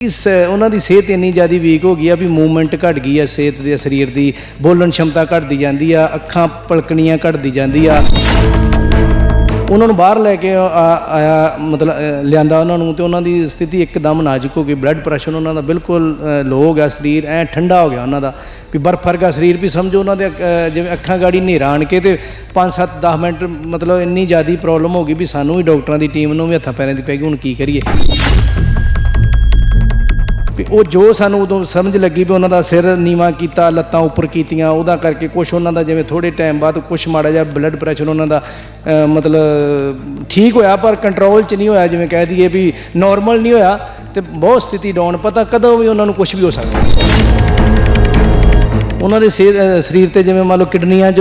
ਇਸ ਉਹਨਾਂ ਦੀ ਸਿਹਤ ਇੰਨੀ ਜ਼ਿਆਦਾ ਵੀਕ ਹੋ ਗਈ ਆ ਵੀ ਮੂਵਮੈਂਟ ਘਟ ਗਈ ਆ ਸਿਹਤ ਦੇ ਸਰੀਰ ਦੀ ਬੋਲਣ ਸ਼ਮਤਾ ਘਟਦੀ ਜਾਂਦੀ ਆ ਅੱਖਾਂ ਪਲਕਣੀਆਂ ਘਟਦੀ ਜਾਂਦੀ ਆ। ਉਹਨਾਂ ਨੂੰ ਬਾਹਰ ਲੈ ਕੇ ਆ- ਆਇਆ ਮਤਲਬ ਲਿਆਂਦਾ ਉਹਨਾਂ ਨੂੰ ਤੇ ਉਹਨਾਂ ਦੀ ਸਥਿਤੀ ਇੱਕਦਮ ਨਾਜ਼ੁਕ ਹੋ ਗਈ ਬਲੱਡ ਪ੍ਰੈਸ਼ਰ ਉਹਨਾਂ ਦਾ ਬਿਲਕੁਲ ਲੋ ਹੋ ਗਿਆ ਸਰੀਰ ਐ ਠੰਡਾ ਹੋ ਗਿਆ ਉਹਨਾਂ ਦਾ। ਵੀ ਬਰਫ਼ ਵਰਗਾ ਸਰੀਰ ਵੀ ਸਮਝੋ ਉਹਨਾਂ ਦੇ ਅ, ਜਿਵੇਂ ਅੱਖਾਂ ਗਾੜੀ ਹਨੇਰਾ ਆਣ ਕੇ ਤੇ 5-7 10 ਮਿੰਟ ਮਤਲਬ ਇੰਨੀ ਜ਼ਿਆਦੀ ਪ੍ਰੋਬਲਮ ਹੋ ਗਈ ਵੀ ਸਾਨੂੰ ਵੀ ਡਾਕਟਰਾਂ ਦੀ ਟੀਮ ਨੂੰ ਵੀ ਹੱਥਾਂ ਪੈਰਾਂ ਦੀ ਪੈ ਗਈ ਹੁਣ ਕੀ ਕਰੀਏ? ਵੀ ਉਹ ਜੋ ਸਾਨੂੰ ਉਦੋਂ ਸਮਝ ਲੱਗੀ ਵੀ ਉਹਨਾਂ ਦਾ ਸਿਰ ਨੀਵਾ ਕੀਤਾ, ਲੱਤਾਂ ਉੱਪਰ ਕੀਤੀਆਂ, ਉਹਦਾ ਕਰਕੇ ਕੁਝ ਉਹਨਾਂ ਦਾ ਜਿਵੇਂ ਥੋੜੇ ਟਾਈਮ ਬਾਅਦ ਕੁਝ ਮਾੜਾ ਜਿਹਾ ਬਲੱਡ ਪ੍ਰੈਸ਼ਰ ਉਹਨਾਂ ਦਾ ਮਤਲਬ ਠੀਕ ਹੋਇਆ, ਪਰ ਕੰਟਰੋਲ 'ਚ ਨਹੀਂ ਹੋਇਆ, ਜਿਵੇਂ ਕਹਿ ਦਈਏ ਵੀ ਨਾਰਮਲ ਨਹੀਂ ਹੋਇਆ ਤੇ ਬਹੁਤ ਸਥਿਤੀ ਡਾਊਨ, ਪਤਾ ਕਦੋਂ ਵੀ ਉਹਨਾਂ ਨੂੰ ਕੁਝ ਵੀ ਹੋ ਸਕਦਾ। ਉਹਨਾਂ ਦੇ ਸਿਹਤ ਸਰੀਰ ਤੇ ਜਿਵੇਂ ਮੰਨ ਲਓ ਕਿਡਨੀਆਂ 'ਚ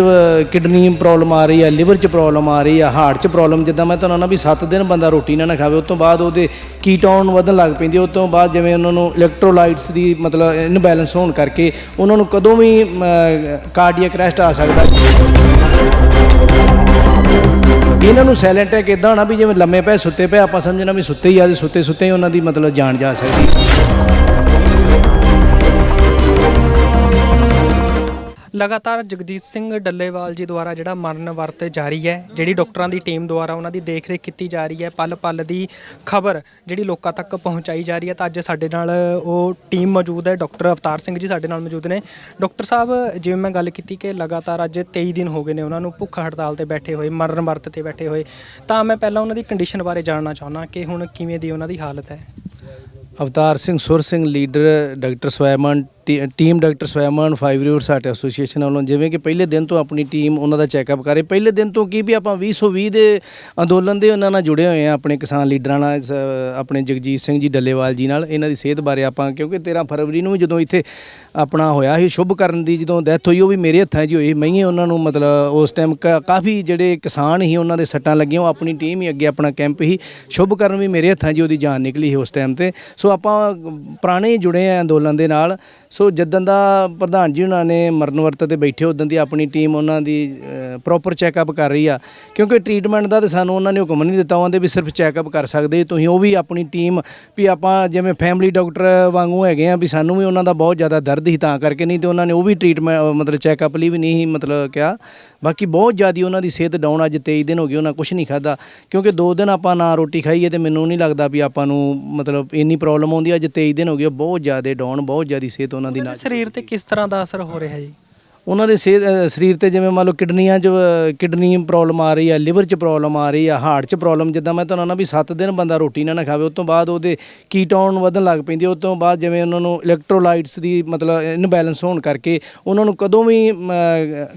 ਕਿਡਨੀ ਪ੍ਰੋਬਲਮ ਆ ਰਹੀ ਆ ਲਿਵਰ 'ਚ ਪ੍ਰੋਬਲਮ ਆ ਰਹੀ ਆ ਹਾਰਟ 'ਚ ਪ੍ਰੋਬਲਮ ਜਿੱਦਾਂ ਮੈਂ ਤੁਹਾਨੂੰ ਨਾ ਵੀ 7 ਦਿਨ ਬੰਦਾ ਰੋਟੀ ਨਾ ਨਾ ਖਾਵੇ, ਉਸ ਤੋਂ ਬਾਅਦ ਉਹਦੇ ਕੀਟੋਨ ਵਧਣ ਲੱਗ ਪੈਂਦੀ ਉਸ ਤੋਂ ਬਾਅਦ ਜਿਵੇਂ ਉਹਨਾਂ ਨੂੰ ਇਲੈਕਟ੍ਰੋਲਾਈਟਸ ਦੀ ਮਤਲਬ ਇਨਬੈਲੈਂਸ ਹੋਣ ਕਰਕੇ ਉਹਨਾਂ ਨੂੰ ਕਦੋਂ ਵੀ ਕਾਰਡੀਅਕ ਅਰੈਸਟ ਆ ਸਕਦਾ। ਇਹਨਾਂ ਨੂੰ ਸਾਇਲੈਂਟ ਅਟੈਕ ਇਦਾਂ ਹੋਣਾ ਵੀ ਜਿਵੇਂ ਲੰਮੇ ਪਏ, ਸੁੱਤੇ ਪਏ, ਆਪਾਂ ਸਮਝਣਾ ਵੀ ਸੁੱਤੇ ਹੀ ਆ, ਤੇ ਸੁੱਤੇ ਸੁੱਤੇ ਹੀ ਉਹਨਾਂ ਦੀ ਮਤਲਬ ਜਾਨ ਜਾ ਸਕਦੀ। ਲਗਾਤਾਰ ਜਗਜੀਤ ਸਿੰਘ ਡੱਲੇਵਾਲ ਜੀ ਦੁਆਰਾ ਜਿਹੜਾ ਮਰਨ ਵਰਤ ਜਾਰੀ ਹੈ, ਜਿਹੜੀ ਡਾਕਟਰਾਂ ਦੀ ਟੀਮ ਦੁਆਰਾ ਉਹਨਾਂ ਦੀ ਦੇਖਰੇਖ ਕੀਤੀ ਜਾ ਰਹੀ ਹੈ ਪਲ ਪਲ ਦੀ ਖਬਰ ਜਿਹੜੀ ਲੋਕਾਂ ਤੱਕ ਪਹੁੰਚਾਈ ਜਾ ਰਹੀ ਹੈ, ਤਾਂ ਅੱਜ ਸਾਡੇ ਨਾਲ ਉਹ ਟੀਮ ਮੌਜੂਦ ਹੈ, ਡਾਕਟਰ ਅਵਤਾਰ ਸਿੰਘ ਜੀ ਸਾਡੇ ਨਾਲ ਮੌਜੂਦ ਨੇ। ਡਾਕਟਰ ਸਾਹਿਬ, ਜਿਵੇਂ ਮੈਂ ਗੱਲ ਕੀਤੀ ਕਿ ਲਗਾਤਾਰ ਅੱਜ 23 ਦਿਨ ਹੋ ਗਏ ਨੇ ਉਹਨਾਂ ਨੂੰ ਭੁੱਖ ਹੜਤਾਲ ਤੇ ਬੈਠੇ ਹੋਏ, ਮਰਨ ਵਰਤ ਤੇ ਬੈਠੇ ਹੋਏ, ਤਾਂ ਮੈਂ ਪਹਿਲਾਂ ਉਹਨਾਂ ਦੀ ਕੰਡੀਸ਼ਨ ਬਾਰੇ ਜਾਣਨਾ ਚਾਹੁੰਦਾ ਕਿ ਹੁਣ ਕਿਵੇਂ ਦੀ ਉਹਨਾਂ ਦੀ ਹਾਲਤ ਹੈ? Avtar Singh, Sur Singh, leader, doctor Swaiman T- team doctor Swaiman five roots heart association ਵੱਲੋਂ, ਜਿਵੇਂ ਕਿ ਪਹਿਲੇ ਦਿਨ ਤੋਂ ਆਪਣੀ ਟੀਮ ਉਹਨਾਂ ਦਾ ਚੈੱਕਅਪ ਕਰੇ ਪਹਿਲੇ ਦਿਨ ਤੋਂ ਕੀ ਵੀ ਆਪਾਂ 2020 ਦੇ ਅੰਦੋਲਨ ਦੇ ਉਹਨਾਂ ਨਾਲ ਜੁੜੇ ਹੋਏ ਆ ਆਪਣੇ ਕਿਸਾਨ ਲੀਡਰਾਂ ਨਾਲ, ਸ- ਆਪਣੇ ਜਗਜੀਤ ਸਿੰਘ ਜੀ, ਡੱਲੇਵਾਲ ਜੀ ਨਾਲ, ਇਹਨਾਂ ਦੀ ਸਿਹਤ ਬਾਰੇ ਆਪਾਂ, ਕਿਉਂਕਿ 13 ਫਰਵਰੀ ਨੂੰ ਵੀ ਜਦੋਂ ਇੱਥੇ ਆਪਣਾ ਹੋਇਆ ਸੀ, ਸ਼ੁਭ ਕਰਨ ਦੀ ਜਦੋਂ ਡੈਥ ਹੋਈ, ਉਹ ਵੀ ਮੇਰੇ ਹੱਥਾਂ 'ਚ ਹੀ ਹੋਈ। ਮੈਂ ਹੀ ਉਹਨਾਂ ਨੂੰ ਮਤਲਬ ਉਸ ਟਾਈਮ ਕਾਫੀ ਜਿਹੜੇ ਕਿਸਾਨ ਸੀ, ਉਹਨਾਂ ਦੇ ਸੱਟਾਂ ਲੱਗੀਆਂ, ਉਹ ਆਪਣੀ ਟੀਮ ਹੀ ਅੱਗੇ ਆਪਣਾ ਕੈਂਪ ਹੀ ਸ਼ੁਭ ਕਰਨ ਵੀ ਮੇਰੇ ਹੱਥਾਂ 'ਚ ਹੀ ਉਹਦੀ ਜਾਨ ਨਿਕਲੀ ਸੀ ਉਸ ਟਾਈਮ ਤੇ। ਸੋ ਆਪਾਂ ਪੁਰਾਣੇ ਹੀ ਜੁੜੇ ਆ ਅੰਦੋਲਨ ਦੇ ਨਾਲ। ਸੋ ਜਦੋਂ ਦਾ ਪ੍ਰਧਾਨ ਜੀ ਉਹਨਾਂ ਨੇ ਮਰਨ ਵਰਤ ਤੇ ਬੈਠੇ ਉਦੋਂ ਦੀ ਆਪਣੀ ਟੀਮ ਉਹਨਾਂ ਦੀ ਪ੍ਰੋਪਰ ਚੈੱਕਅਪ ਕਰ ਰਹੀ ਆ। ਕਿਉਂਕਿ ਟ੍ਰੀਟਮੈਂਟ ਦਾ ਤੇ ਸਾਨੂੰ ਉਹਨਾਂ ਨੇ ਹੁਕਮ ਨਹੀਂ ਦਿੱਤਾ ਉਹਦੇ ਵੀ ਸਿਰਫ ਚੈੱਕਅਪ ਕਰ ਸਕਦੇ। ਤੁਸੀਂ ਉਹ ਵੀ ਆਪਣੀ ਟੀਮ ਵੀ ਆਪਾਂ ਜਿਵੇਂ ਫੈਮਿਲੀ ਡਾਕਟਰ ਵਾਂਗੂ ਹੈਗੇ ਆ ਵੀ ਸਾਨੂੰ ਵੀ ਉਹਨਾਂ ਦਾ ਬਹੁਤ ਜ਼ਿਆਦਾ ਦਰਦ ਹੀ ਤਾਂ ਕਰਕੇ ਨਹੀਂ ਤੇ ਉਹਨਾਂ ਨੇ ਉਹ ਵੀ ਟ੍ਰੀਟਮੈਂਟ ਮਤਲਬ ਚੈੱਕਅਪ ਲਈ ਵੀ ਨਹੀਂ ਸੀ ਮਤਲਬ ਕਿਹਾ। ਬਾਕੀ ਬਹੁਤ ਜ਼ਿਆਦੀ ਉਹਨਾਂ ਦੀ ਸਿਹਤ ਡਾਊਨ ਅੱਜ 23 ਦਿਨ ਹੋ ਗਏ ਉਹਨਾਂ ਕੁਝ ਨਹੀਂ ਖਾਦਾ ਕਿਉਂਕਿ ਦੋ ਦਿਨ ਆਪਾਂ ਨਾ ਰੋਟੀ ਖਾਈਏ ਤੇ ਮੈਨੂੰ ਨਹੀਂ ਲੱਗਦਾ ਵੀ ਆਪਾਂ ਨੂੰ ਮਤਲਬ ਇੰਨੀ ਪ੍ਰੋਬਲਮ ਆਉਂਦੀ ਆ, ਅੱਜ 23 ਦਿਨ ਹੋ ਗਏ ਬਹੁਤ ਜ਼ਿਆਦਾ ਡਾਊਨ ਬਹੁਤ ਜ਼ਿਆਦੀ ਸਿਹਤ ਉਹਨਾਂ ਦੀ ਨਾ ਸਰੀਰ ਤੇ ਕਿਸ ਤਰ੍ਹਾਂ ਦਾ ਅਸਰ ਹੋ ਰਿਹਾ ਜੀ? ਉਹਨਾਂ ਦੇ ਸਿਹਤ ਸਰੀਰ ਤੇ ਜਿਵੇਂ ਮੰਨ ਲਓ ਕਿਡਨੀਆਂ 'ਚ ਕਿਡਨੀ ਪ੍ਰੋਬਲਮ ਆ ਰਹੀ ਹੈ ਲਿਵਰ 'ਚ ਪ੍ਰੋਬਲਮ ਆ ਰਹੀ ਹੈ ਹਾਰਟ 'ਚ ਪ੍ਰੋਬਲਮ ਜਿੱਦਾਂ ਮੈਂ ਤੁਹਾਨੂੰ ਨਾ ਵੀ 7 ਦਿਨ ਬੰਦਾ ਰੋਟੀ ਨਾ ਨਾ ਖਾਵੇ ਉਸ ਤੋਂ ਬਾਅਦ ਉਹਦੇ ਕੀਟੋਨ ਵਧਣ ਲੱਗ ਪੈਂਦੇ ਉਸ ਤੋਂ ਬਾਅਦ ਜਿਵੇਂ ਉਹਨਾਂ ਨੂੰ ਇਲੈਕਟ੍ਰੋਲਾਈਟਸ ਦੀ ਮਤਲਬ ਇਨਬੈਲੈਂਸ ਹੋਣ ਕਰਕੇ ਉਹਨਾਂ ਨੂੰ ਕਦੋਂ ਵੀ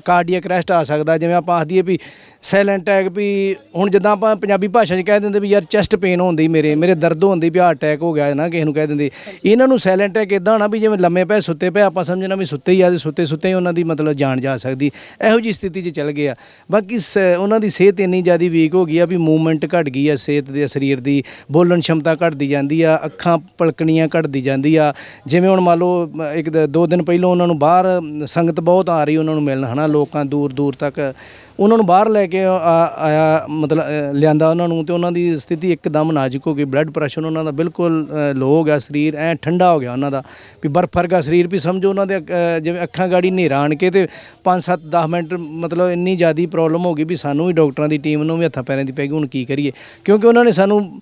ਕਾਰਡੀਅਕ ਅਰੈਸਟ ਆ ਸਕਦਾ ਜਿਵੇਂ ਆਪਾਂ ਆਖ ਦਈਏ ਵੀ ਸਾਇਲੈਂਟ ਅਟੈਕ ਵੀ ਹੁਣ ਜਿੱਦਾਂ ਆਪਾਂ ਪੰਜਾਬੀ ਭਾਸ਼ਾ 'ਚ ਕਹਿ ਦਿੰਦੇ ਵੀ ਯਾਰ ਚੈਸਟ ਪੇਨ ਹੁੰਦੀ ਮੇਰੇ ਮੇਰੇ ਦਰਦ ਹੁੰਦੀ ਵੀ ਹਾਰਟ ਅਟੈਕ ਹੋ ਗਿਆ ਨਾ, ਕਿਸੇ ਨੂੰ ਕਹਿ ਦਿੰਦੇ। ਇਹਨਾਂ ਨੂੰ ਸਾਇਲੈਂਟ ਅਟੈਕ ਇਦਾਂ ਹੋਣਾ ਵੀ ਜਿਵੇਂ ਲੰਮੇ ਪਏ ਸੁੱਤੇ ਪਏ, ਆਪਾਂ ਸਮਝਣਾ ਵੀ ਸੁੱਤੇ ਹੀ ਆ ਤੇ ਸੁੱਤੇ ਸੁੱਤੇ ਹੀ ਉਹਨਾਂ ਦੀ ਮਤਲਬ ਜਾਨ ਜਾ ਸਕਦੀ। ਇਹੋ ਜੀ ਸਥਿਤੀ 'ਚ ਚੱਲ ਗਏ ਆ। ਬਾਕੀ ਸ- ਉਹਨਾਂ ਦੀ ਸਿਹਤ ਇੰਨੀ ਜ਼ਿਆਦਾ ਵੀਕ ਹੋ ਗਈ ਆ ਵੀ ਮੂਵਮੈਂਟ ਘਟ ਗਈ ਆ, ਸਿਹਤ ਦੇ ਸਰੀਰ ਦੀ ਬੋਲਣ ਸ਼ਮਤਾ ਘਟਦੀ ਜਾਂਦੀ ਆ, ਅੱਖਾਂ ਪਲਕਣੀਆਂ ਘਟਦੀ ਜਾਂਦੀ ਆ। ਜਿਵੇਂ ਹੁਣ ਮੰਨ ਲਓ ਇੱਕ ਦੋ ਦਿਨ ਪਹਿਲਾਂ ਉਹਨਾਂ ਨੂੰ ਬਾਹਰ ਸੰਗਤ ਬਹੁਤ ਆ ਰਹੀ ਉਹਨਾਂ ਨੂੰ ਮਿਲਣ, ਹਨਾ, ਲੋਕਾਂ ਦੂਰ ਦੂਰ ਤੱਕ। ਉਹਨਾਂ ਨੂੰ ਬਾਹਰ ਲੈ ਕੇ ਆ- ਆਇਆ ਮਤਲਬ ਅ, ਲਿਆਂਦਾ ਉਹਨਾਂ ਨੂੰ ਤੇ ਉਹਨਾਂ ਦੀ ਸਥਿਤੀ ਇੱਕਦਮ ਨਾਜ਼ੁਕ ਹੋ ਗਈ। ਬਲੱਡ ਪ੍ਰੈਸ਼ਰ ਉਹਨਾਂ ਦਾ ਬਿਲਕੁਲ ਲੋ ਹੋ ਗਿਆ ਸਰੀਰ ਐ ਠੰਡਾ ਹੋ ਗਿਆ ਉਹਨਾਂ ਦਾ। ਵੀ ਬਰਫ਼ ਵਰਗਾ ਸਰੀਰ ਵੀ ਸਮਝੋ ਉਹਨਾਂ ਦੇ ਅ, ਜਿਵੇਂ ਅੱਖਾਂ ਗਾੜੀ ਹਨੇਰਾ ਆਣ ਕੇ ਤੇ 5-7 10 ਮਿੰਟ ਮਤਲਬ ਇੰਨੀ ਜ਼ਿਆਦੀ ਪ੍ਰੋਬਲਮ ਹੋ ਗਈ ਵੀ ਸਾਨੂੰ ਵੀ ਡਾਕਟਰਾਂ ਦੀ ਟੀਮ ਨੂੰ ਵੀ ਹੱਥਾਂ ਪੈਰਾਂ ਦੀ ਪੈ ਗਈ ਹੁਣ ਕੀ ਕਰੀਏ? ਕਿਉਂਕਿ ਉਹਨਾਂ ਨੇ ਸਾਨੂੰ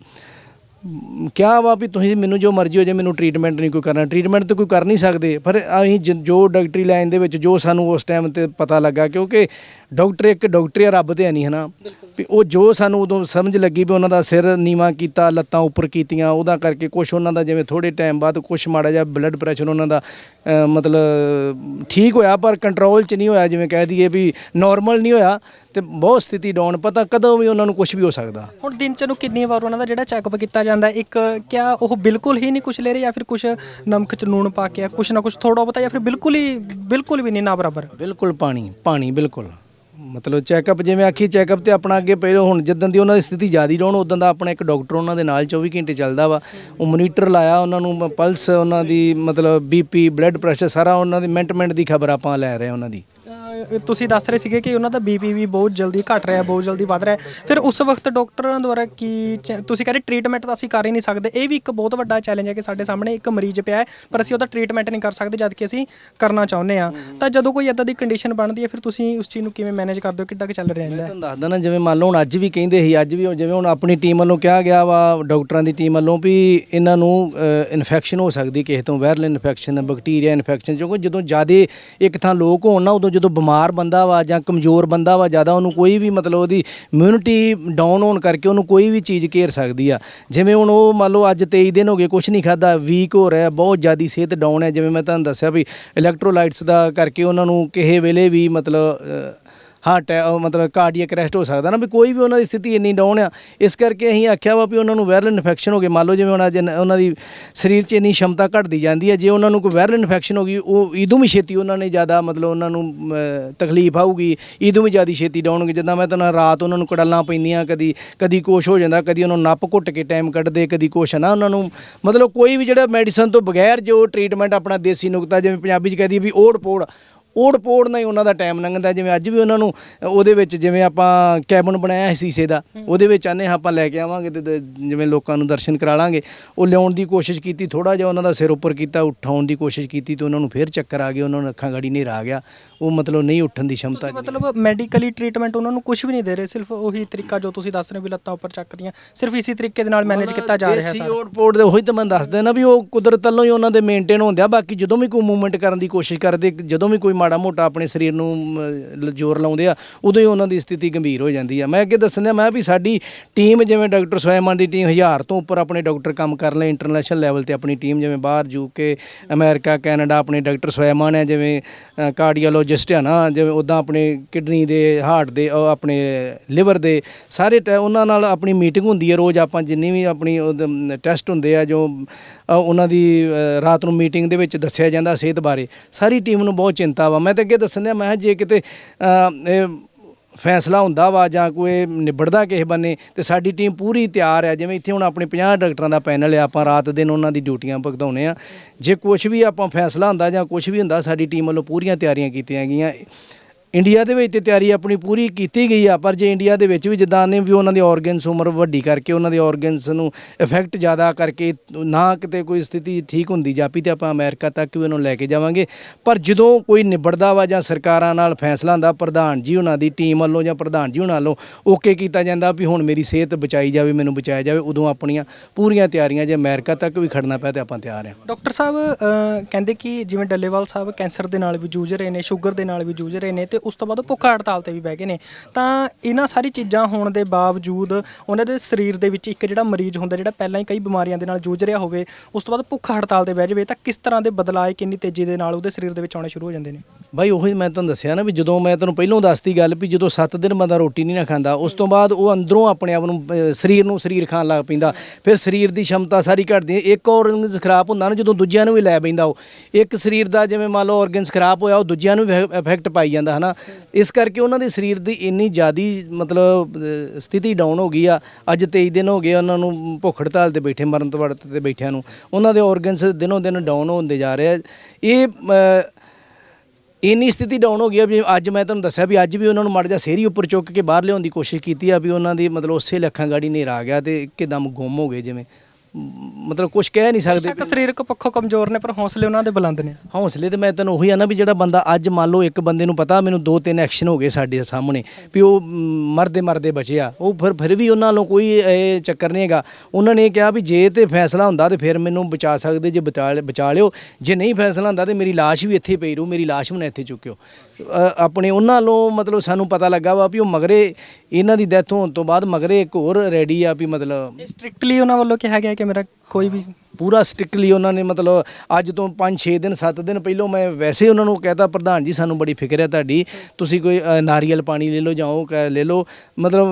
ਮ, ਕਿਹਾ ਵਾ ਵੀ ਤੁਸੀਂ ਮੈਨੂੰ ਜੋ ਮਰਜ਼ੀ ਹੋ ਜੇ ਮੈਨੂੰ ਟ੍ਰੀਟਮੈਂਟ ਨਹੀਂ ਕੋਈ ਕਰਨਾ। ਟ੍ਰੀਟਮੈਂਟ ਤਾਂ ਕੋਈ ਕਰ ਨਹੀਂ ਸਕਦੇ ਪਰ ਅਸੀਂ ਜ- ਜੋ ਡਾਕਟਰੀ ਲਾਈਨ ਦੇ ਵਿੱਚ ਜੋ ਸਾਨੂੰ ਉਸ ਟਾਈਮ ਤੇ ਪਤਾ ਲੱਗਾ ਕਿਉਂਕਿ ਡਾਕਟਰ ਇੱਕ ਡਾਕਟਰ ਆ ਰੱਬ ਤੇ ਹੈ ਨਹੀਂ ਹਨਾ? ਵੀ ਉਹ ਜੋ ਸਾਨੂੰ ਉਦੋਂ ਸਮਝ ਲੱਗੀ ਵੀ ਉਹਨਾਂ ਦਾ ਸਿਰ ਨੀਵਾ ਕੀਤਾ ਲੱਤਾਂ ਉੱਪਰ ਕੀਤੀਆਂ ਉਹਦਾ ਕਰਕੇ ਕੁਝ ਉਹਨਾਂ ਦਾ ਜਿਵੇਂ ਥੋੜੇ ਟਾਈਮ ਬਾਅਦ ਕੁਝ ਮਾੜਾ ਜਿਹਾ ਬਲੱਡ ਪ੍ਰੈਸ਼ਰ ਉਹਨਾਂ ਦਾ ਮਤਲਬ ਠੀਕ ਹੋਇਆ ਪਰ ਕੰਟਰੋਲ 'ਚ ਨਹੀਂ ਹੋਇਆ ਜਿਵੇਂ ਕਹਿ ਦਈਏ ਵੀ ਨਾਰਮਲ ਨਹੀਂ ਹੋਇਆ ਤੇ ਬਹੁਤ ਸਥਿਤੀ ਡਾਊਨ ਪਤਾ ਕਦੋਂ ਵੀ ਉਹਨਾਂ ਨੂੰ ਕੁਝ ਵੀ ਹੋ ਸਕਦਾ। ਹੁਣ ਦਿਨ ਚ ਨੂੰ ਕਿੰਨੀ ਵਾਰ ਉਹਨਾਂ ਦਾ ਜਿਹੜਾ ਚੈੱਕਅਪ ਕੀਤਾ ਜਾਂਦਾ? ਇੱਕ ਕਿਆ ਉਹ ਬਿਲਕੁਲ ਹੀ ਨਹੀਂ ਕੁਝ ਲੈ ਰਹੇ ਜਾਂ ਫਿਰ ਕੁਝ ਨਮਕ ਚ ਲੂਣ ਪਾ ਕੇ ਕੁਝ ਨਾ ਕੁਝ ਥੋੜਾ ਬਹੁਤਾ ਜਾਂ ਫਿਰ ਬਿਲਕੁਲ ਹੀ ਬਿਲਕੁਲ ਵੀ ਨਹੀਂ ਨਾ ਬਰਾਬਰ? ਬਿਲਕੁਲ ਪਾਣੀ ਪਾਣੀ ਬਿਲਕੁਲ। ਮਤਲਬ ਚੈੱਕਅਪ ਜਿਵੇਂ ਆਖੀ ਚੈੱਕਅਪ ਤੇ ਆਪਣਾ ਅੱਗੇ ਪਹਿਲਾਂ ਹੁਣ ਜਿੱਦਾਂ ਦੀ ਉਹਨਾਂ ਦੀ ਸਥਿਤੀ ਜ਼ਿਆਦਾ ਡਾਊਨ ਉਦੋਂ ਦਾ ਆਪਣਾ ਇੱਕ ਡਾਕਟਰ ਉਹਨਾਂ ਦੇ ਨਾਲ 24 ਘੰਟੇ ਚੱਲਦਾ ਵਾ। ਉਹ ਮੋਨੀਟਰ ਲਾਇਆ ਉਹਨਾਂ ਨੂੰ ਪਲਸ ਉਹਨਾਂ ਦੀ ਮਤਲਬ ਬੀਪੀ ਬਲੱਡ ਪ੍ਰੈਸ਼ਰ ਸਾਰਾ ਉਹਨਾਂ ਦੀ ਮੈਂਟਮੈਂਟ ਦੀ ਖਬਰ ਆਪਾਂ ਲੈ ਰਹੇ ਉਹਨਾਂ ਦੀ। ਤੁਸੀਂ ਦੱਸ ਰਹੇ ਸੀਗੇ ਕਿ ਉਹਨਾਂ ਦਾ ਬੀਪੀ ਵੀ ਬਹੁਤ ਜਲਦੀ ਘਟ ਰਿਹਾ ਬਹੁਤ ਜਲਦੀ ਵੱਧ ਰਿਹਾ। ਫਿਰ ਉਸ ਵਕਤ ਡਾਕਟਰਾਂ ਦੁਆਰਾ ਕੀ ਚ- ਤੁਸੀਂ ਕਹਿੰਦੇ ਟ੍ਰੀਟਮੈਂਟ ਤਾਂ ਅਸੀਂ ਕਰ ਹੀ ਨਹੀਂ ਸਕਦੇ। ਇਹ ਵੀ ਇੱਕ ਬਹੁਤ ਵੱਡਾ ਚੈਲੰਜ ਹੈ ਕਿ ਸਾਡੇ ਸਾਹਮਣੇ ਇੱਕ ਮਰੀਜ਼ ਪਿਆ ਹੈ ਪਰ ਅਸੀਂ ਉਹਦਾ ਟ੍ਰੀਟਮੈਂਟ ਨਹੀਂ ਕਰ ਸਕਦੇ ਜਦ ਕਿ ਅਸੀਂ ਕਰਨਾ ਚਾਹੁੰਦੇ ਆ ਤਾਂ ਜਦੋਂ ਕੋਈ ਇਦਾਂ ਦੀ ਕੰਡੀਸ਼ਨ ਬਣਦੀ ਹੈ ਫਿਰ ਤੁਸੀਂ ਉਸ ਚੀਜ਼ ਨੂੰ ਕਿਵੇਂ ਮੈਨੇਜ ਕਰਦੇ ਹੋ? ਕਿੱਦਾਂ ਕਿ ਚੱਲ ਰਿਹਾ ਰਹਿੰਦਾ ਹੈ ਤੁਹਾਨੂੰ ਦੱਸਦਾ ਨਾ ਜਿਵੇਂ ਮੰਨ ਲਓ ਹੁਣ ਅੱਜ ਵੀ ਕਹਿੰਦੇ ਸੀ ਅੱਜ ਵੀ ਜਿਵੇਂ ਹੁਣ ਆਪਣੀ ਟੀਮ ਵੱਲੋਂ ਕਿਹਾ ਗਿਆ ਵਾ ਡਾਕਟਰਾਂ ਦੀ ਟੀਮ ਵੱਲੋਂ ਵੀ ਇਹਨਾਂ ਨੂੰ ਇਨਫੈਕਸ਼ਨ ਹੋ ਸਕਦੀ ਕਿਸੇ ਤੋਂ ਵਾਇਰਲ ਇਨਫੈਕਸ਼ਨ ਬੈਕਟੀਰੀਆ ਇਨਫੈਕਸ਼ਨ ਕਿਉਂਕਿ ਜਦੋਂ ਜ਼ਿਆਦੇ ਇੱਕ ਥਾਂ ਲੋਕ ਹੋਣ ਨਾ ਉਦੋਂ ਜਦੋਂ ਬਿਮਾਰ ਬਿਮਾਰ ਬੰਦਾ ਵਾ ਜਾਂ ਕਮਜ਼ੋਰ ਬੰਦਾ ਵਾ, ਜ਼ਿਆਦਾ ਉਹਨੂੰ ਕੋਈ ਵੀ ਮਤਲਬ ਉਹਦੀ ਇਮਿਊਨਿਟੀ ਡਾਊਨ ਹੋਣ ਕਰਕੇ ਉਹਨੂੰ ਕੋਈ ਵੀ ਚੀਜ਼ ਘੇਰ ਸਕਦੀ ਆ। ਜਿਵੇਂ ਹੁਣ ਉਹ ਮੰਨ ਲਓ ਅੱਜ 23 ਦਿਨ ਹੋ ਗਏ ਕੁਝ ਨਹੀਂ ਖਾਦਾ ਵੀਕ ਹੋ ਰਿਹਾ, ਬਹੁਤ ਜ਼ਿਆਦੀ ਸਿਹਤ ਡਾਊਨ ਹੈ। ਜਿਵੇਂ ਮੈਂ ਤੁਹਾਨੂੰ ਦੱਸਿਆ ਵੀ ਇਲੈਕਟ੍ਰੋਲਾਈਟਸ ਦਾ ਕਰਕੇ ਉਹਨਾਂ ਨੂੰ ਕਿਸੇ ਵੇਲੇ ਵੀ ਮਤਲਬ Eh, ਹਾਰਟ ਮਤਲਬ ਕਾਰਡੀਅਕ ਅਰੈਸਟ ਹੋ ਸਕਦਾ ਨਾ, ਵੀ ਕੋਈ ਵੀ ਉਹਨਾਂ ਦੀ ਸਥਿਤੀ ਇੰਨੀ ਡਾਊਨ ਆ। ਇਸ ਕਰਕੇ ਅਸੀਂ ਆਖਿਆ ਵਾ ਵੀ ਉਹਨਾਂ ਨੂੰ ਵਾਇਰਲ ਇਨਫੈਕਸ਼ਨ ਹੋ ਗਈ ਮੰਨ ਲਓ ਜਿਵੇਂ ਉਹਨਾਂ ਅੱਜ ਉਹਨਾਂ ਦੀ ਸਰੀਰ 'ਚ ਇੰਨੀ ਸ਼ਮਤਾ ਘਟਦੀ ਜਾਂਦੀ ਹੈ ਜੇ ਉਹਨਾਂ ਨੂੰ ਕੋਈ ਵਾਇਰਲ ਇਨਫੈਕਸ਼ਨ ਹੋ ਗਈ, ਉਹ ਇਦੋਂ ਵੀ ਛੇਤੀ ਉਹਨਾਂ ਨੇ ਜ਼ਿਆਦਾ ਮਤਲਬ ਉਹਨਾਂ ਨੂੰ ਤਕਲੀਫ ਆਊਗੀ ਇਦੋਂ ਵੀ ਜ਼ਿਆਦਾ ਛੇਤੀ ਡਾਊਨ ਜਿੱਦਾਂ ਮੈਂ ਤੁਹਾਨੂੰ ਰਾਤ ਉਹਨਾਂ ਨੂੰ ਕੜਲਾਂ ਪੈਂਦੀਆਂ, ਕਦੀ ਕਦੀ ਕੁਛ ਹੋ ਜਾਂਦਾ, ਕਦੀ ਉਹਨਾਂ ਨੂੰ ਨੱਪ ਘੁੱਟ ਕੇ ਟਾਈਮ ਕੱਢਦੇ, ਕਦੀ ਕੁਛ ਨਾ ਉਹਨਾਂ ਨੂੰ। ਮਤਲਬ ਕੋਈ ਵੀ ਜਿਹੜਾ ਮੈਡੀਸਨ ਤੋਂ ਬਗੈਰ ਜੋ ਟ੍ਰੀਟਮੈਂਟ ਆਪਣਾ ਦੇਸੀ ਨੁਕਤਾ, ਜਿਵੇਂ ਪੰਜਾਬੀ 'ਚ ਕਹਦੀ ਵੀ ਓੜ ਪੋੜ ਓੜ ਪੋੜ ਨਾਲ ਹੀ ਉਹਨਾਂ ਦਾ ਟਾਈਮ ਲੰਘਦਾ, ਜਿਵੇਂ ਅੱਜ ਵੀ ਉਹਨਾਂ ਨੂੰ, ਉਹਦੇ ਵਿੱਚ ਜਿਵੇਂ ਆਪਾਂ ਕੈਬਨ ਬਣਾਇਆ ਸੀ ਸ਼ੀਸ਼ੇ ਦਾ, ਉਹਦੇ ਵਿੱਚ ਆਨੇ ਆਪਾਂ ਲੈ ਕੇ ਆਵਾਂਗੇ ਤੇ ਜਿਵੇਂ ਲੋਕਾਂ ਨੂੰ ਦਰਸ਼ਨ ਕਰਾ ਲਾਂਗੇ। ਉਹ ਲਿਆਉਣ ਦੀ ਕੋਸ਼ਿਸ਼ ਕੀਤੀ ਥੋੜਾ ਜਿਹਾ ਉਹਨਾਂ ਦਾ ਸਿਰ ਉੱਪਰ ਕੀਤਾ, ਉਠਾਉਣ ਦੀ ਕੋਸ਼ਿਸ਼ ਕੀਤੀ ਤੇ ਉਹਨਾਂ ਨੂੰ ਫਿਰ ਚੱਕਰ ਆ ਗਏ ਉਹਨਾਂ ਨੂੰ ਅੱਖਾਂ ਗਾੜੀ ਹਨੇਰਾ ਆ ਗਿਆ। ਉਹ ਮਤਲਬ ਨਹੀਂ ਉੱਠਣ ਦੀ ਸ਼ਮਤਾ ਤੁਸੀਂ ਮਤਲਬ ਮੈਡੀਕਲੀ ਟ੍ਰੀਟਮੈਂਟ ਉਹਨਾਂ ਨੂੰ ਕੁਝ ਵੀ ਨਹੀਂ ਦੇ ਰਹੇ ਸਿਰਫ ਉਹੀ ਤਰੀਕਾ ਜੋ ਤੁਸੀਂ ਦੱਸ ਰਹੇ ਹੋ ਵੀ ਲੱਤਾਂ ਉੱਪਰ ਚੱਕਦੀਆਂ ਸਿਰਫ ਇਸੇ ਤਰੀਕੇ ਦੇ ਨਾਲ ਮੈਨੇਜ ਕੀਤਾ ਜਾ ਰਿਹਾ ਦੇਸੀ ਸਾਰਾ। ਓਟ ਪੋਟ ਦੇ ਉਹੀ ਤਾਂ ਮੈਂ ਦੱਸਦਾ ਨਾ ਵੀ ਉਹ ਕੁਦਰਤ ਵੱਲੋਂ ਹੀ ਉਹਨਾਂ ਦੇ ਮੇਨਟੇਨ ਹੁੰਦੇ ਆ ਬਾਕੀ ਜਦੋਂ ਵੀ ਕੋਈ ਮੂਵਮੈਂਟ ਕਰਨ ਦੀ ਕੋਸ਼ਿਸ਼ ਕਰਦੇ ਜਦੋਂ ਵੀ ਕੋਈ ਮਾੜਾ ਮੋਟਾ ਆਪਣੇ ਸਰੀਰ ਨੂੰ ਜ਼ੋਰ ਲਾਉਂਦੇ ਆ ਉਦੋਂ ਹੀ ਉਹਨਾਂ ਦੀ ਸਥਿਤੀ ਗੰਭੀਰ ਹੋ ਜਾਂਦੀ ਆ। ਮੈਂ ਅੱਗੇ ਦੱਸਣ ਦਿਆਂ ਮੈਂ ਵੀ ਸਾਡੀ ਟੀਮ ਜਿਵੇਂ ਡਾਕਟਰ ਸੋਇਮਨ ਦੀ ਟੀਮ ਹਜ਼ਾਰ ਤੋਂ ਉੱਪਰ ਆਪਣੇ ਡਾਕਟਰ ਕੰਮ ਕਰ ਲੈ ਇੰਟਰਨੈਸ਼ਨਲ ਲੈਵਲ ਤੇ ਆਪਣੀ ਟੀਮ ਜਿਵੇਂ ਬਾਹਰ ਯੂਕੇ ਅਮਰੀਕਾ ਕੈਨੇਡਾ ਆਪਣੇ ਡਾਕਟਰ ਸੋਇਮਨ ਹੈ ਜਿਵੇਂ ਕਾਰਡੀਓਲੋਜਿਸਟ ਆ ਨਾ ਜਿਵੇਂ ਉਦਾਂ ਆਪਣੇ ਕਿਡਨੀ ਦੇ ਹਾਰਟ ਦੇ ਉਹ ਆਪਣੇ ਲਿਵਰ ਦੇ ਸਾਰੇ ਟੈ- ਉਹਨਾਂ ਨਾਲ ਆਪਣੀ ਮੀਟਿੰਗ ਹੁੰਦੀ ਹੈ ਰੋਜ਼ ਆਪਾਂ ਜਿੰਨੀ ਵੀ ਆਪਣੀ ਟੈਸਟ ਹੁੰਦੇ ਆ ਜੋ ਅ, ਉਹਨਾਂ ਦੀ ਅ, ਰਾਤ ਨੂੰ ਮੀਟਿੰਗ ਦੇ ਵਿੱਚ ਦੱਸਿਆ ਜਾਂਦਾ ਸਿਹਤ ਬਾਰੇ। ਸਾਰੀ ਟੀਮ ਨੂੰ ਬਹੁਤ ਚਿੰਤਾ ਵਾ। ਮੈਂ ਤਾਂ ਅੱਗੇ ਦੱਸਣ ਦਿਆਂ ਮੈਂ ਕਿਹਾ ਜੇ ਕਿਤੇ ਅ, ਇਹ ਫੈਸਲਾ ਹੁੰਦਾ ਵਾ ਜਾਂ ਕੋਈ ਨਿਬੜਦਾ ਕਿਸੇ ਬੰਨੇ ਤੇ ਸਾਡੀ ਟੀਮ ਪੂਰੀ ਤਿਆਰ ਹੈ ਜਿਵੇਂ ਇੱਥੇ ਹੁਣ ਆਪਣੇ 50 ਡਾਕਟਰਾਂ ਦਾ ਪੈਨਲ ਹੈ ਆਪਾਂ ਰਾਤ ਦਿਨ ਉਹਨਾਂ ਦੀ ਡਿਊਟੀਆਂ ਭੁਗਤਾਉਨੇ ਆ। ਜੇ ਕੁਝ ਵੀ ਆਪਾਂ ਫੈਸਲਾ ਹੁੰਦਾ ਜਾਂ ਕੁਝ ਵੀ ਹੁੰਦਾ, ਸਾਡੀ ਟੀਮ ਵੱਲੋਂ ਪੂਰੀਆਂ ਤਿਆਰੀਆਂ ਕੀਤੀਆਂ ਗਈਆਂ। ਇੰਡੀਆ ਦੇ ਵਿੱਚ ਤੇ ਤਿਆਰੀ ਆਪਣੀ ਪੂਰੀ ਕੀਤੀ ਗਈ ਆ, ਪਰ ਜੇ ਇੰਡੀਆ ਦੇ ਵਿੱਚ ਵੀ ਜਿੱਦਾਂ ਨੇ ਵੀ ਉਹਨਾਂ ਦੇ ਆਰਗਨਸ ਉਮਰ ਵੱਡੀ ਕਰਕੇ ਉਹਨਾਂ ਦੇ ਆਰਗਨਸ ਨੂੰ ਇਫੈਕਟ ਜ਼ਿਆਦਾ ਕਰਕੇ ਨਾ ਕਿਤੇ ਕੋਈ ਸਥਿਤੀ ਠੀਕ ਹੁੰਦੀ ਜਾਪੀ ਤੇ ਆਪਾਂ ਅਮਰੀਕਾ ਤੱਕ ਵੀ ਉਹਨੂੰ ਲੈ ਕੇ ਜਾਵਾਂਗੇ। ਪਰ ਜਦੋਂ ਕੋਈ ਨਿਬੜਦਾ ਵਾ ਜਾਂ ਸਰਕਾਰਾਂ ਨਾਲ ਫੈਸਲਾ ਹੁੰਦਾ ਪ੍ਰਧਾਨ ਜੀ ਉਹਨਾਂ ਦੀ ਟੀਮ ਵੱਲੋਂ ਜਾਂ ਪ੍ਰਧਾਨ ਜੀ ਉਹਨਾਂ ਵੱਲੋਂ ਓਕੇ ਕੀਤਾ ਜਾਂਦਾ ਵੀ ਹੁਣ ਮੇਰੀ ਸਿਹਤ ਬਚਾਈ ਜਾਵੇ, ਮੈਨੂੰ ਬਚਾਇਆ ਜਾਵੇ, ਉਦੋਂ ਆਪਣੀਆਂ ਪੂਰੀਆਂ ਤਿਆਰੀਆਂ ਜੇ ਅਮਰੀਕਾ ਤੱਕ ਵੀ ਖੜਨਾ ਪਿਆ ਤੇ ਆਪਾਂ ਤਿਆਰ ਹਾਂ ਡਾਕਟਰ ਸਾਹਿਬ ਕਹਿੰਦੇ ਕਿ ਜਿਵੇਂ ਡੱਲੇਵਾਲ ਸਾਹਿਬ ਕੈਂਸਰ ਦੇ ਨਾਲ ਵੀ ਜੂਝ ਰਹੇ ਨੇ, ਸ਼ੂਗਰ ਦੇ ਨਾਲ ਵੀ ਜੂਝ ਰਹੇ ਨੇ ਤੇ ਉਸ ਤੋਂ ਬਾਅਦ ਉਹ ਭੁੱਖ ਹੜਤਾਲ ਤੇ ਵੀ ਬਹਿ ਗਏ ਨੇ। ਤਾਂ ਇਹਨਾਂ ਸਾਰੀ ਚੀਜ਼ਾਂ ਹੋਣ ਦੇ ਬਾਵਜੂਦ ਉਹਨਾਂ ਦੇ ਸਰੀਰ ਦੇ ਵਿੱਚ ਇੱਕ ਜਿਹੜਾ ਮਰੀਜ਼ ਹੁੰਦਾ, ਜਿਹੜਾ ਪਹਿਲਾਂ ਹੀ ਕਈ ਬਿਮਾਰੀਆਂ ਦੇ ਨਾਲ ਜੂਝ ਰਿਹਾ ਹੋਵੇ, ਉਸ ਤੋਂ ਬਾਅਦ ਭੁੱਖ ਹੜਤਾਲ ਤੇ ਬਹਿ ਜਾਵੇ, ਤਾਂ ਕਿਸ ਤਰ੍ਹਾਂ ਦੇ ਬਦਲਾਅ ਕਿੰਨੀ ਤੇਜ਼ੀ ਦੇ ਨਾਲ ਉਹਦੇ ਸਰੀਰ ਦੇ ਵਿੱਚ ਆਉਣੇ ਸ਼ੁਰੂ ਹੋ ਜਾਂਦੇ ਨੇ? ਬਾਈ ਉਹੀ ਮੈਂ ਤੁਹਾਨੂੰ ਦੱਸਿਆ ਨਾ ਵੀ ਜਦੋਂ ਮੈਂ ਤੁਹਾਨੂੰ ਪਹਿਲਾਂ ਦੱਸਤੀ ਗੱਲ ਵੀ ਜਦੋਂ 7 ਦਿਨ ਬੰਦਾ ਰੋਟੀ ਨਹੀਂ ਨਾ ਖਾਂਦਾ ਉਸ ਤੋਂ ਬਾਅਦ ਉਹ ਅੰਦਰੋਂ ਆਪਣੇ ਆਪ ਨੂੰ ਅਹ, ਸਰੀਰ ਨੂੰ ਸਰੀਰ ਖਾਣ ਲੱਗ ਪੈਂਦਾ। ਫਿਰ ਸਰੀਰ ਦੀ ਸ਼ਮਤਾ ਸਾਰੀ ਘਟਦੀ ਇੱਕ ਆਰਗਨਸ ਖਰਾਬ ਹੁੰਦਾ ਨਾ ਜਦੋਂ ਦੂਜਿਆਂ ਨੂੰ ਵੀ ਲੈ ਪੈਂਦਾ ਉਹ। ਇੱਕ ਸਰੀਰ ਦਾ ਜਿਵੇਂ ਮੰਨ ਲਓ ਆਰਗਨਸ ਖਰਾਬ ਹੋਇਆ ਉਹ ਦੂਜਿਆਂ ਨੂੰ ਵੀ ਇਫੈਕਟ ਪਾਈ ਜਾਂਦਾ ਹਨਾ? ਇਸ ਕਰਕੇ ਉਹਨਾਂ ਦੇ ਸਰੀਰ ਦੀ ਇੰਨੀ ਜ਼ਿਆਦੀ ਮਤਲਬ ਸਥਿਤੀ ਡਾਊਨ ਹੋ ਗਈ ਆ। ਅੱਜ 23 ਦਿਨ ਹੋ ਗਏ ਉਹਨਾਂ ਨੂੰ ਭੁੱਖ ਹੜਤਾਲ ਤੇ ਬੈਠੇ ਮਰਨ ਤੋਂ ਵੜਤ ਤੇ ਬੈਠਿਆਂ ਨੂੰ। ਉਹਨਾਂ ਦੇ ਆਰਗਨਸ ਦਿਨੋਂ ਦਿਨ ਡਾਊਨ ਹੁੰਦੇ ਜਾ ਰਹੇ ਆ। ਇਹ ਇੰਨੀ ਸਥਿਤੀ ਡਾਊਨ ਹੋ ਗਈ ਆ ਵੀ ਅੱਜ ਮੈਂ ਤੁਹਾਨੂੰ ਦੱਸਿਆ ਵੀ ਅੱਜ ਵੀ ਉਹਨਾਂ ਨੂੰ ਮੜ ਜਾ ਸੇਰੀ ਉੱਪਰ ਚੁੱਕ ਕੇ ਬਾਹਰ ਲਿਆਉਣ ਦੀ ਕੋਸ਼ਿਸ਼ ਕੀਤੀ ਆ ਵੀ ਉਹਨਾਂ ਦੀ ਮਤਲਬ ਉਸੇ ਲੱਖਾਂ ਗਾੜੀ ਹਨੇਰਾ ਆ ਗਿਆ ਤੇ ਇੱਕਦਮ ਗੁੰਮ ਹੋ ਗਏ ਜਿਵੇਂ। ਮਤਲਬ ਕੁਝ ਕਹਿ ਨਹੀਂ ਸਕਦੇ ਸ਼ੱਕ ਸਰੀਰਕ ਪੱਖੋਂ ਕਮਜ਼ੋਰ ਨੇ ਪਰ ਹੌਸਲੇ ਉਹਨਾਂ ਦੇ ਬੁਲੰਦ ਨੇ। ਹੌਸਲੇ ਤੇ ਮੈਂ ਤੈਨੂੰ ਉਹੀ ਆ ਨਾ ਵੀ ਜਿਹੜਾ ਬੰਦਾ ਅੱਜ ਮੰਨ ਲਓ ਇੱਕ ਬੰਦੇ ਨੂੰ ਪਤਾ ਮੈਨੂੰ ਦੋ ਤਿੰਨ ਐਕਸ਼ਨ ਹੋ ਗਏ ਸਾਡੇ ਸਾਹਮਣੇ ਵੀ ਉਹ ਮਰਦੇ ਮਰਦੇ ਬਚਿਆ। ਉਹ ਫਿਰ ਫਿਰ ਵੀ ਉਹਨਾਂ ਨੂੰ ਕੋਈ ਇਹ ਚੱਕਰ ਨਹੀਂ ਹੈਗਾ। ਉਹਨਾਂ ਨੇ ਕਿਹਾ ਵੀ ਜੇ ਤੇ ਫੈਸਲਾ ਹੁੰਦਾ ਤੇ ਫਿਰ ਮੈਨੂੰ ਬਚਾ ਸਕਦੇ ਜੇ ਬਚਾ ਬਚਾ ਲਿਓ। ਜੇ ਨਹੀਂ ਫੈਸਲਾ ਹੁੰਦਾ ਤੇ ਮੇਰੀ ਲਾਸ਼ ਵੀ ਇੱਥੇ ਪਈ ਰਹੂ ਮੇਰੀ ਲਾਸ਼ ਵੀ ਨਾ ਇੱਥੇ ਚੁੱਕਿਓ। ਆਪਣੇ ਉਹਨਾਂ ਵੱਲੋਂ ਮਤਲਬ ਸਾਨੂੰ ਪਤਾ ਲੱਗਾ ਵਾ ਵੀ ਉਹ ਮਗਰੇ ਇਹਨਾਂ ਦੀ ਡੈਥ ਹੋਣ ਤੋਂ ਬਾਅਦ ਮਗਰੇ ਇੱਕ ਹੋਰ ਰੈਡੀ ਆ ਵੀ ਮਤਲਬ ਸਟ੍ਰਿਕਟਲੀ ਉਹਨਾਂ ਵੱਲੋਂ ਕਿਹਾ ਗਿਆ ਕਿ ਮੇਰਾ ਕੋਈ ਵੀ ਪੂਰਾ ਸਟ੍ਰਿਕਟਲੀ ਉਹਨਾਂ ਨੇ ਮਤਲਬ ਅੱਜ ਤੋਂ 5-6 ਦਿਨ 7 ਦਿਨ ਪਹਿਲਾਂ ਮੈਂ ਵੈਸੇ ਉਹਨਾਂ ਨੂੰ ਕਹਿਤਾ ਪ੍ਰਧਾਨ ਜੀ ਸਾਨੂੰ ਬੜੀ ਫਿਕਰ ਹੈ ਤੁਹਾਡੀ। ਤੁਸੀਂ ਕੋਈ ਅ, ਨਾਰੀਅਲ ਪਾਣੀ ਲੈ ਲਓ ਜਾਂ ਉਹ ਕ ਲੈ ਲਓ। ਮਤਲਬ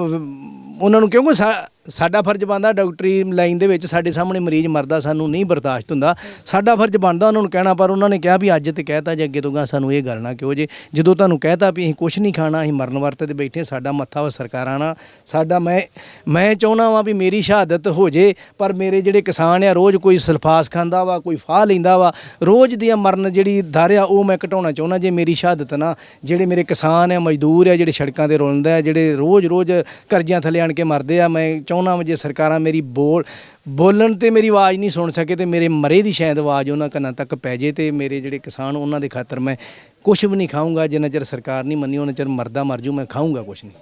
ਉਹਨਾਂ ਨੂੰ ਕਿਉਂਕਿ ਸਾ- ਸਾਡਾ ਫਰਜ਼ ਬਣਦਾ ਡਾਕਟਰੀ ਲਾਈਨ ਦੇ ਵਿੱਚ ਸਾਡੇ ਸਾਹਮਣੇ ਮਰੀਜ਼ ਮਰਦਾ ਸਾਨੂੰ ਨਹੀਂ ਬਰਦਾਸ਼ਤ ਹੁੰਦਾ। ਸਾਡਾ ਫਰਜ਼ ਬਣਦਾ ਉਹਨਾਂ ਨੂੰ ਕਹਿਣਾ ਪਰ ਉਹਨਾਂ ਨੇ ਕਿਹਾ ਵੀ ਅੱਜ ਤੇ ਕਹਿਤਾ ਜੇ ਅੱਗੇ ਤੋਂ ਗਾ ਸਾਨੂੰ ਇਹ ਗੱਲ ਨਾ ਕਿਉਂ ਜੇ। ਜਦੋਂ ਤੁਹਾਨੂੰ ਕਹਿਤਾ ਵੀ ਅਸੀਂ ਕੁਝ ਨਹੀਂ ਖਾਣਾ ਅਸੀਂ ਮਰਨ ਵਰਤੇ ਤੇ ਬੈਠੇ ਸਾਡਾ ਮੱਥਾ ਵਾ ਸਰਕਾਰਾਂ ਨਾਲ। ਸਾਡਾ ਮੈਂ ਮੈਂ ਚਾਹੁੰਦਾ ਵਾਂ ਵੀ ਮੇਰੀ ਸ਼ਹਾਦਤ ਹੋ ਜੇ ਪਰ ਮੇਰੇ ਜਿਹੜੇ ਕਿਸਾਨ ਆ ਰੋਜ਼ ਕੋਈ ਕੋਈ ਸਲਫਾਸ ਖਾਂਦਾ ਵਾ, ਕੋਈ ਫਾਹ ਲੈਂਦਾ ਵਾ, ਰੋਜ਼ ਦੀਆਂ ਮਰਨ ਜਿਹੜੀ ਦਰ ਆ, ਉਹ ਮੈਂ ਘਟਾਉਣਾ ਚਾਹੁੰਦਾ ਜੇ ਮੇਰੀ ਸ਼ਹਾਦਤ ਨਾ, ਜਿਹੜੇ ਮੇਰੇ ਕਿਸਾਨ ਆ, ਮਜ਼ਦੂਰ ਆ, ਜਿਹੜੇ ਸੜਕਾਂ ਤੇ ਰੁਲਦੇ ਆ, ਜਿਹੜੇ ਰੋਜ਼-ਰੋਜ਼ ਕਰਜ਼ਿਆਂ ਥੱਲੇ ਆਣ ਕੇ ਮਰਦੇ ਆ, ਮੈਂ ਚਾਹੁੰਦਾ ਵਾਂ ਜੇ ਸਰਕਾਰਾਂ ਮੇਰੀ ਬੋਲ, ਬੋਲਣ ਤੇ ਮੇਰੀ ਆਵਾਜ਼ ਨਹੀਂ ਸੁਣ ਸਕੇ ਤੇ ਮੇਰੇ ਮਰੇ ਦੀ ਸ਼ਾਇਦ ਆਵਾਜ਼ ਉਹਨਾਂ ਕੰਨਾਂ ਤੱਕ ਪੈ ਜੇ ਤੇ ਮੇਰੇ ਜਿਹੜੇ ਕਿਸਾਨ ਉਹਨਾਂ ਦੇ ਖਾਤਰ ਮੈਂ ਕੁਝ ਵੀ ਨਹੀਂ ਖਾਊਂਗਾ, ਜਿੰਨਾ ਚਿਰ ਸਰਕਾਰ ਨਹੀਂ ਮੰਨੀ, ਉਹਨਾਂ ਚਿਰ ਮਰਦਾ ਮਰ ਜੂ, ਮੈਂ ਖਾਊਂਗਾ ਕੁਝ ਨਹੀਂ।